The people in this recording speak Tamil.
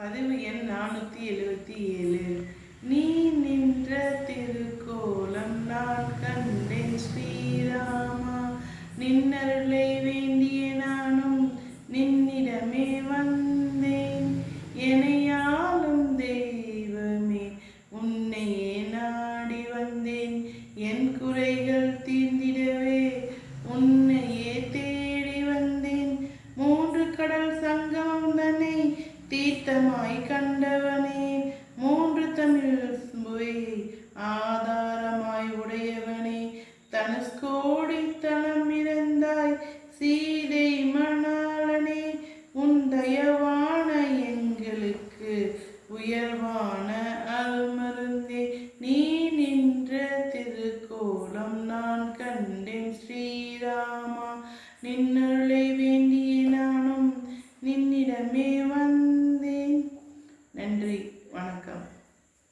பதிவு எண் நானூற்றி எழுபத்தி ஏழு. நீ நின்ற திருக்கோலம் நான் கண்டேன் ஸ்ரீராமா. நின்னருளை வேண்டிய நானும் நின்னிடமே வந்தேன். எனையாலும் தெய்வமே உன்னையே நாடி வந்தேன். என் குறைகள் தீர்ந்திடவே உன்னையே தேடி வந்தேன். மூன்று கடல் சங்கம் தீர்த்தமாய் கண்டவனே மூன்று தமிழ் சுவை ஆதாரமாய் உடையவனே. தனுஷ்கோடி தனம் இறந்தாய் சீதை மணாளனே. உன் தயவான எங்களுக்கு உயர்வான அருமருந்தே நீ நின்ற திருக்கோலம் நான் கண்டேன் ஸ்ரீராமா. நின்னருளை வணக்கம்